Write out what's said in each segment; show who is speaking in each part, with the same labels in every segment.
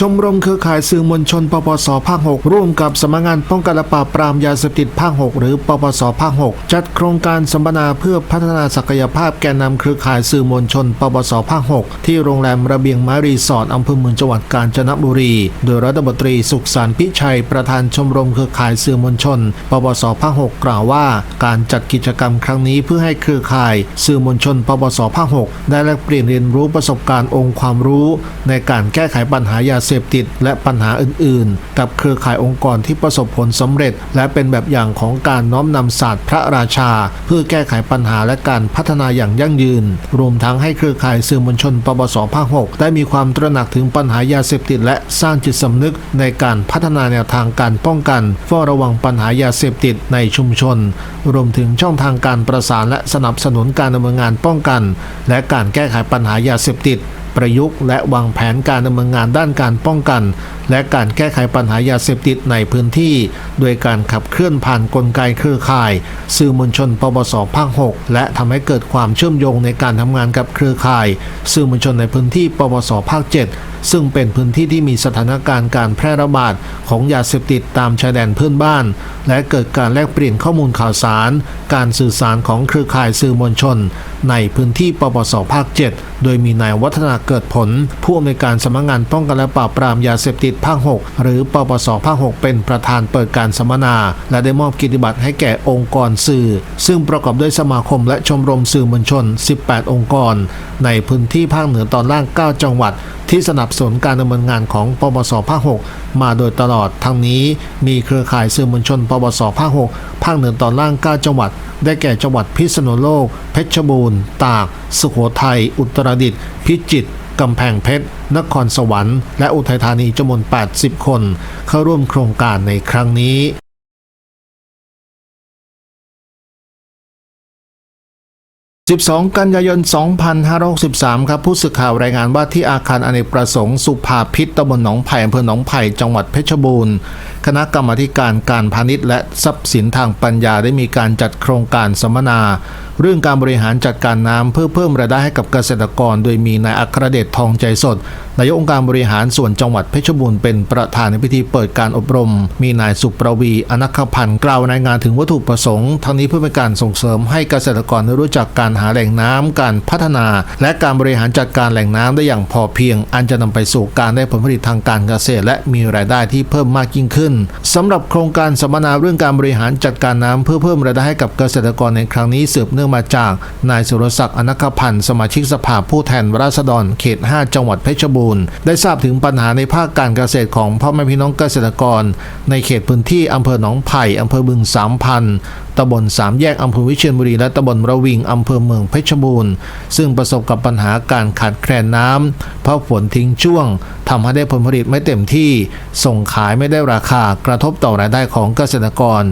Speaker 1: ชมรมเครือข่ายสื่อมวลชน ปปสภาค 6 ร่วมกับสำนักงานป้องกันและปราบปรามยาเสพติดภาค 6 หรือ ปปสภาค 6 จัดโครงการสัมมนาเพื่อพัฒนาศักยภาพแกนนำเครือข่ายสื่อมวลชน ปปสภาค 6 ที่โรงแรมระเบียงไม้รีสอร์ทอำเภอเมืองจังหวัดกาญจนบุรี โดยรัฐมนตรีสุขสันต์พิชัย ประธานชมรมเครือข่ายสื่อมวลชน ปปสภาค 6 กล่าวว่า การจัดกิจกรรมครั้งนี้เพื่อให้เครือข่าย สื่อมวลชน ปปสภาค 6 ได้แลกเปลี่ยนเรียนรู้ประสบการณ์องค์ความรู้ ในการแก้ไขปัญหายาเสพติด และปัญหาอื่น ๆ กับเครือข่ายองค์กรที่ประสบผลสำเร็จ และเป็นแบบอย่างของการน้อมนำศาสตร์พระราชา เพื่อแก้ไขปัญหาและการพัฒนาอย่างยั่งยืน รวมทั้งให้เครือข่ายสื่อมวลชนปปสภาค6ได้มีความตระหนักถึงปัญหายาเสพติด และสร้างจิตสำนึกในการพัฒนาแนวทางการป้องกันเฝ้าระวังปัญหายาเสพติดในชุมชน รวมถึงช่องทางการประสานและสนับสนุนการดำเนินงานป้องกัน และการแก้ไขปัญหายาเสพติด ประยุกต์และวางแผนการดำเนินงานด้านการป้องกัน และการแก้ไขปัญหายาเสพติดในพื้นที่ โดยการขับเคลื่อนผ่านนกลไกเครือข่าย สื่อมวลชนปปสภาค6และทำให้เกิดความเชื่อมโยงในการทำงานกับเครือข่าย สื่อมวลชนในพื้นที่ปปสภาค7ซึ่งเป็นพื้นที่ที่มีสถานการณ์การแพร่ระบาดของยาเสพติดตามชายแดนเพื่อนบ้าน และเกิดการแลกเปลี่ยนข้อมูลข่าวสาร การสื่อสารของเครือข่ายสื่อมวลชน ในพื้นที่ปปสภาค 7 โดยมีนายวัฒนาเกิดผล ผู้อำนวยการสำนักงานป้องกันและปราบปรามยาเสพติดภาค 6 หรือปปสภาค 6 เป็นประธานเปิดการสัมมนา และได้มอบกิตติบัตรให้แก่องค์กรสื่อ ซึ่งประกอบด้วยสมาคมและชมรมสื่อมวลชน 18 องค์กร ในพื้นที่ภาคเหนือตอนล่าง 9 จังหวัดที่สนับสนุนการดำเนินงานของปปสภาค6มาโดยตลอดทั้งนี้มีเครือข่ายสื่อมวลชนปปสภาค6ภาคเหนือตอนล่าง 9 จังหวัด ได้แก่จังหวัดพิษณุโลก เพชรบูรณ์ ตาก สุโขทัย อุตรดิตถ์ พิจิตรกำแพงเพชร นครสวรรค์ และอุทัยธานีจำนวน 80 คน เข้าร่วมโครงการในครั้งนี้ 12 กันยายน 2563 ครับ ผู้สื่อข่าวรายงานว่าที่อาคารอเนกประสงค์ สุภาพิษตำบลหนองไผ่อำเภอหนองไผ่ จังหวัดเพชรบูรณ์ คณะกรรมการการพาณิชย์และทรัพย์สินทางปัญญาได้มีการจัดโครงการสัมมนา เรื่องการบริหารจัดการน้ำเพื่อเพิ่มรายได้ให้กับเกษตรกร โดยมีนายอัครเดชทองใจสดนายกองค์การบริหารส่วนจังหวัดเพชรบูรณ์เป็นประธานในพิธีเปิดการอบรม มีนายสุประวีอนัคพันธ์กล่าวรายงานถึงวัตถุประสงค์ทั้งนี้เพื่อเป็นการส่งเสริมให้เกษตรกรรู้จักการหาแหล่งน้ำการพัฒนา และการบริหารจัดการแหล่งน้ำได้อย่างพอเพียง อันจะนำไปสู่การได้ผลผลิตทางการเกษตร และมีรายได้ที่เพิ่มมากยิ่งขึ้นสำหรับโครงการสัมมนาเรื่องการบริหารจัดการน้ำเพื่อเพิ่มรายได้ให้กับเกษตรกรในครั้งนี้สืบเนื่องมาจาก นายสุรศักดิ์อนัคพันธ์สมาชิกสภาผู้แทนราษฎรเขต 5 จังหวัดเพชรบูรณ์ได้ทราบถึงปัญหาในภาคการเกษตรของพ่อแม่พี่น้องเกษตรกร ในเขตพื้นที่อำเภอหนองไผ่อำเภอบึงสามพัน ตำบลสามแยกอำเภอวิเชียรบุรีและตำบลระวิงอำเภอเมืองเพชรบูรณ์ ซึ่งประสบกับปัญหาการขาดแคลนน้ำเพราะฝนทิ้งช่วงทำให้ได้ผลผลิตไม่เต็มที่ ส่งขายไม่ได้ราคากระทบต่อรายได้ของเกษตรกร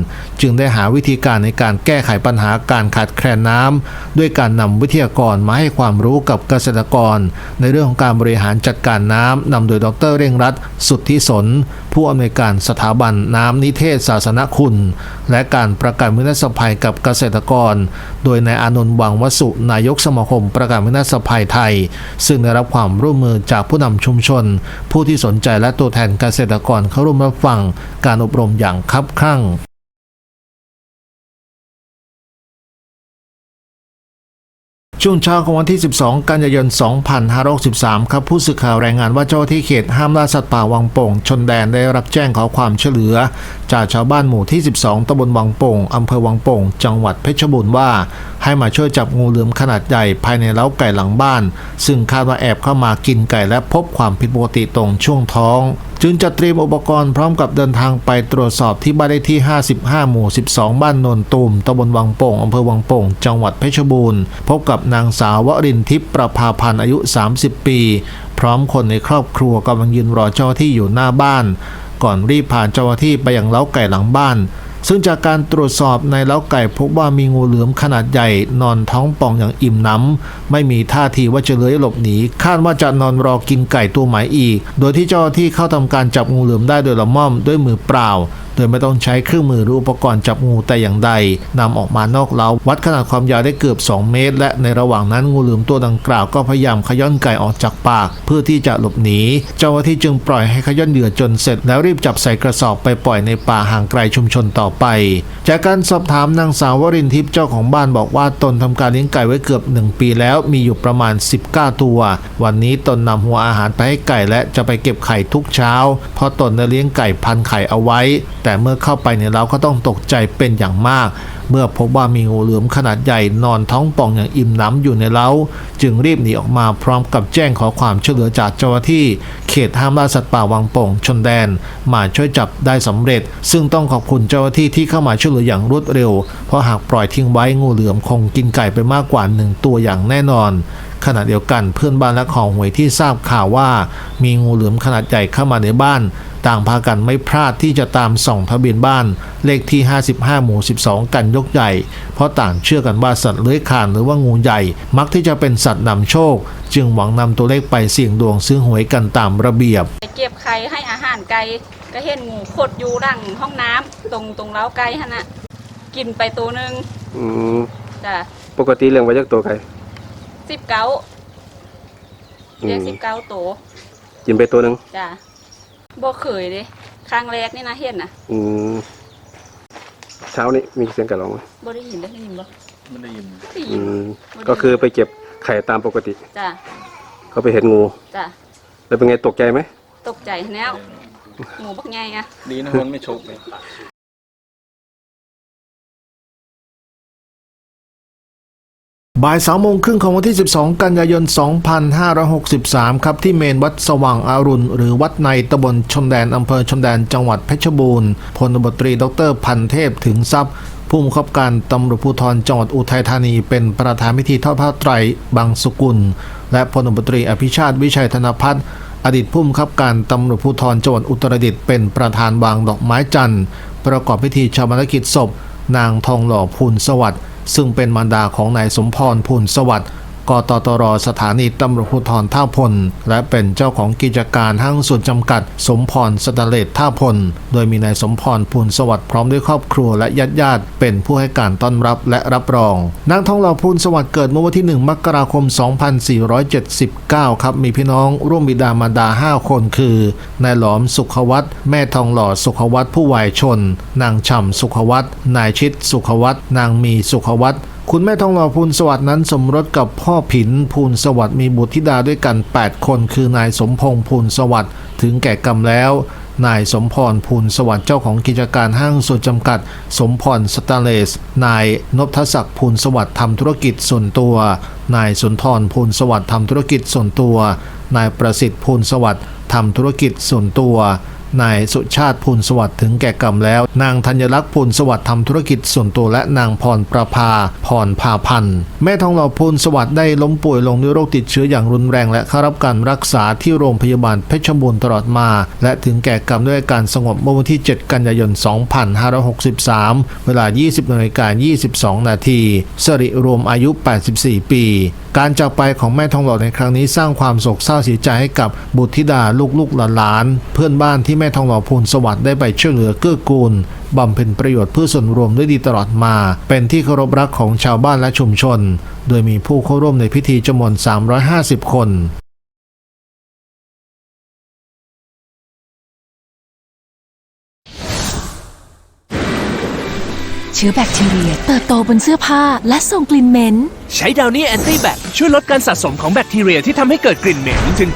Speaker 1: จึงได้หาวิธีการในการแก้ไขปัญหาการขาดแคลนน้ำด้วยการนำวิทยากรมาให้ความรู้กับเกษตรกร ในเรื่องของการบริหารจัดการน้ำนำโดยดรเร่งรัตนสุทธิสน ผู้อำนวยการสถาบันน้ำนิเทศศาสนคุณ และการประกันวินาศภัยกับเกษตรกร โดยนายอานนท์วังวสุนายกสมาคมประกันวินาศภัยไทย ซึ่งได้รับความร่วมมือจากผู้นำชุมชน ผู้ที่สนใจและตัวแทนเกษตรกรเข้าร่วมรับฟังการอบรมอย่างคับคั่ง ช่วงเช้าของวันที่ 12 กันยายน 2563 ครับ ผู้สื่อข่าวรายงานว่าเจ้าหน้าที่เขตห้ามล่าสัตว์ป่าวังโป่ง ชนแดนได้รับแจ้งขอความช่วยเหลือ จากชาวบ้านหมู่ที่ 12ตำบลวังโป่งอำเภอวังโป่ง จังหวัดเพชรบูรณ์ว่า ให้มาช่วยจับงูเหลือมขนาดใหญ่ภายในเล้าไก่หลังบ้าน ซึ่งคาดว่าแอบเข้ามากินไก่และพบความผิดปกติตรงช่วงท้อง จึงจะเตรียมอุปกรณ์พร้อมกับเดินทางไปตรวจสอบที่บ้านเลขที่ 55 หมู่ 12 บ้านโนนตูมตำบลวังโป่งอำเภอวังโป่ง จังหวัดเพชรบูรณ์ พบกับนางสาววรินทิพย์ประภาพันธ์อายุ 30 ปี พร้อมคนในครอบครัวกำลังยืนรอเจ้าที่อยู่หน้าบ้าน ก่อนรีบพาเจ้าที่ไปยังเล้าไก่หลังบ้าน ซึ่งจากการตรวจสอบในเล้าไก่พบว่ามีงูเหลือมขนาดใหญ่นอนท้องป่องอย่างอิ่มหน้ำ ไม่มีท่าทีว่าจะเลื้อยหลบหนี คาดว่าจะนอนรอกินไก่ตัวใหม่อีก โดยที่เจ้าหน้าที่เข้าทำการจับงูเหลือมได้โดยละม่อมด้วยมือเปล่า โดยไม่ต้องใช้เครื่องมือหรืออุปกรณ์จับงูแต่อย่างใดนำออกมานอกเล้าวัดขนาดความยาวได้เกือบ 2 เมตร และในระหว่างนั้นงูเหลือมตัวดังกล่าวก็พยายามขย้อนไก่ออกจากปาก เพื่อที่จะหลบหนี เจ้าหน้าที่จึงปล่อยให้ขย้อนเหยื่อจนเสร็จ แล้วรีบจับใส่กระสอบไปปล่อยในป่าห่างไกลชุมชนต่อไป จากการสอบถามนางสาววรินทิพย์เจ้าของบ้านบอกว่าตนทำการเลี้ยงไก่ไว้เกือบ 1 ปีแล้วมีอยู่ประมาณ 19 ตัว วันนี้ตนนำหัวอาหารไปให้ไก่และจะไปเก็บไข่ทุกเช้าเพราะตนได้เลี้ยงไก่พันไข่เอาไว้แต่เมื่อเข้าไปในเล้าก็ต้องตกใจเป็นอย่างมาก เมื่อพบว่ามีงูเหลือมขนาดใหญ่นอนท้องป่องอย่างอิ่มหนำอยู่ในเล้า จึงรีบหนีออกมาพร้อมกับแจ้งขอความช่วยเหลือจากเจ้าหน้าที่ เขตห้ามล่าสัตว์ป่าวังโป่งชนแดน มาช่วยจับได้สำเร็จ ซึ่งต้องขอบคุณเจ้าหน้าที่ที่เข้ามาช่วยเหลืออย่างรวดเร็ว เพราะหากปล่อยทิ้งไว้งูเหลือมคงกินไก่ไปมากกว่าหนึ่งตัวอย่างแน่นอนขณะเดียวกันเพื่อนบ้านและของหวยที่ทราบข่าวว่า มีงูเหลือมขนาดใหญ่เข้ามาในบ้าน ต่างพากันไม่พลาดที่จะตามส่องทะเบียนบ้านเลขที่ 55 หมู่ 12 กันยกใหญ่ เพราะต่างเชื่อกันว่าสัตว์เลื้อยคลานหรือว่างูใหญ่ มักที่จะเป็นสัตว์นำโชค จึงหวังนำตัวเลขไปเสี่ยงดวงซื้อหวยกันตามระเบียบ
Speaker 2: ไปเก็บไข่ให้อาหารไก่ก็เห็นงูขดอยู่ดังห้องน้ำตรงตรงเล้าไก่ฮะนะกินไปตัวหนึ่ง
Speaker 3: อืม
Speaker 2: จ้ะ
Speaker 3: ปกติเลี้ยงไว้จักตัวไก่
Speaker 2: สิบเก้า
Speaker 3: อื
Speaker 2: เลี้ยง
Speaker 3: ม
Speaker 2: สิบเก้าตัว
Speaker 3: กินไปตัวหนึง
Speaker 2: จ้ะ บ่เคยเลยครั้งแรกนี่นะเห็นนะ
Speaker 3: อืมเช้านี้มีเสียงกระรองไหม
Speaker 2: บ่ได้ยินได้ยินบ่
Speaker 4: ไม่ได้ยิน
Speaker 2: ได้ยิ
Speaker 3: อื
Speaker 2: น
Speaker 3: มก็คือไปเก็บไข่ตามปกติ
Speaker 2: จ้ะ
Speaker 3: เขาไปเห็นงู
Speaker 2: จ้ะ
Speaker 3: แล้วเป็นไงตกใจไหม
Speaker 2: ตกใจแล้วงูบักใหญ่อะ
Speaker 4: ดีนะมันไม่ชกเลย
Speaker 1: บ่ายสามโมงครึ่งของวันที่ 12 กันยายน 2563 ครับที่เมนวัดสว่างอารุณ หรือวัดในตำบลชนแดนอำเภอชนแดนจังหวัดเพชรบูรณ์พลตบตรีดรพันเทพถึงทรัพย์ ผู้บังคับการตำรวจภูธรจังหวัดอุทัยธานี เป็นประธานพิธีทอดผ้าไตรบางสุกุล และพลตบตรีอภิชาติวิชัยธนพัฒน์อดีตผู้บังคับการตำรวจภูธรจังหวัดอุตรดิตถ์เป็นประธานวางดอกไม้จันทร์ประกอบพิธีชาปนกิจศพ นางทองหล่อพูนสวัสดิ์ ซึ่งเป็นมารดาของนายสมพรพูนสวัสดิ์ กตตรสถานีตำรวจภูธรท่าพล และเป็นเจ้าของกิจการห้างส่วนจำกัด สมพรสตเลสท่าพล โดยมีนายสมพรพูนสวัสดิ์พร้อมด้วยครอบครัวและญาติญาติเป็นผู้ให้การต้อนรับและรับรองนางทองหล่อพูนสวัสดิ์เกิดเมื่อวันที่ 1 มกราคม 2479 ครับ มีพี่น้องร่วมบิดามารดา 5 คนคือนายหลอมสุขวัตแม่ทองหล่อสุขวัตผู้วายชน นางฉ่ำสุขวัตนายชิดสุขวัตนางมีสุขวัต คุณแม่ทองหล่อพูนสวัสดิ์นั้นสมรสกับพ่อผินพูนสวัสดิ์มีบุตรธิดาด้วยกัน 8 คน คือนายสมพงษ์พูนสวัสดิ์ถึงแก่กรรมแล้ว นายสมพรพูนสวัสดิ์เจ้าของกิจการห้างส่วนจำกัด สมพรสแตนเลส นายนพทศักดิ์พูนสวัสดิ์ทำธุรกิจส่วนตัว นายสุนทรพูนสวัสดิ์ทำธุรกิจส่วนตัว นายประสิทธิ์พูนสวัสดิ์ทำธุรกิจส่วนตัวน นายสุชาติพูนสวัสดิ์ถึงแก่กรรมแล้ว นางธัญลักษณ์พูนสวัสดิ์ทำธุรกิจส่วนตัวและนางพรประภาพรพาพันธ์แม่ทองหล่อพูนสวัสดิ์ได้ล้มป่วยลงด้วยโรคติดเชื้ออย่างรุนแรง และเข้ารับการรักษาที่โรงพยาบาลเพชรบูรณ์ตลอดมา และถึงแก่กรรมด้วยการสงบเมื่อวันที่ 7 กันยายน 2563 เวลา 20นาฬิกา22 นาทีสริรวมอายุ 84 ปี การจากไปของแม่ทองหล่อในครั้งนี้สร้างความโศกเศร้าเสียใจให้กับบุตรธิดาลูกๆหลานๆเพื่อนบ้านที่ม่ทองหล่อพูนสวัสดิ์ได้ไปช่วยเหลือเกื้อกูลบำเพ็ญประโยชน์เพื่อส่วนรวมด้วยดีตลอดมา เป็นที่เคารพรักของชาวบ้านและชุมชน โดยมีผู้เข้าร่วมในพิธีจำนวน 350 คน
Speaker 5: เชื้อแบคทีเรียเติบโตบนเสื้อผ้าและส่งกลิ่นเหม็น
Speaker 6: ใช้ดาวนี่แอนตี้แบคช่วยลดการสะสมของแบคทีเรียที่ทำให้เกิดกลิ่นเหม็นถึง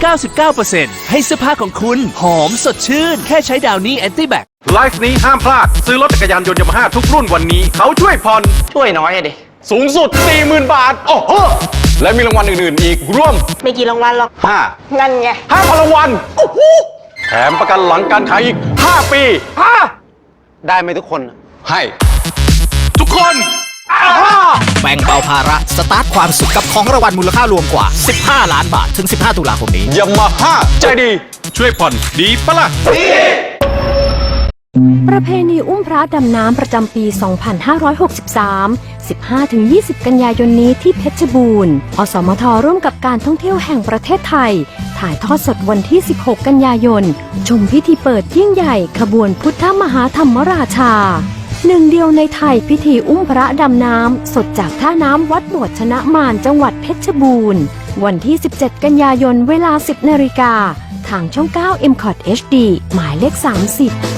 Speaker 6: 99%ให้เสื้อผ้าของคุณหอมสดชื่น แค่ใช้ดาวนี่แอนตี้แบค
Speaker 7: ไลฟ์นี้ห้ามพลาด ซื้อรถจักรยานยนต์ยามาฮ่าทุกรุ่นวันนี้ เขาช่วยผ่อน
Speaker 8: ช่วยน้อยอะดิ
Speaker 7: สูงสุด 40,000 บาท โอ้โห และมีรางวัลอื่นๆ อีกรวม
Speaker 8: ไม่กี่รางวัลหรอก
Speaker 7: 5
Speaker 8: นั่นไง
Speaker 7: 5,000รางวัลโอ้โหแถมประกันหลังการขายอีก 5 ปีห้า
Speaker 8: ได้ไหมทุกคน
Speaker 7: ให้ ทุกคนอ้าฮ่า
Speaker 9: แบ่งเบาภาระ สตาร์ทความสุขกับของรางวัลมูลค่ารวมกว่า 15 ล้านบาท ถึง 15 ตุลาคมนี้
Speaker 7: ยามาฮ่าใจดี ช่วยผ่อนดีปะล่ะ
Speaker 10: ประเพณีอุ้มพระดำน้ำประจำปี 2563 15-20 กันยายนนี้ที่เพชรบูรณ์ อสมทร่วมกับการท่องเที่ยวแห่งประเทศไทย ถ่ายทอดสดวันที่ 16 กันยายน ชมพิธีเปิดยิ่งใหญ่ขบวนพุทธมหาธรรมราชา หนึ่งเดียวในไทยพิธีอุ้มพระดำน้ำ สดจากท่าน้ำวัดโบวชนะมารจังหวัดเพชรบูรณ์ วันที่ 17 กันยายนเวลา 10นาฬิกาทางช่อง 9 m c o t HD หมายเลข 30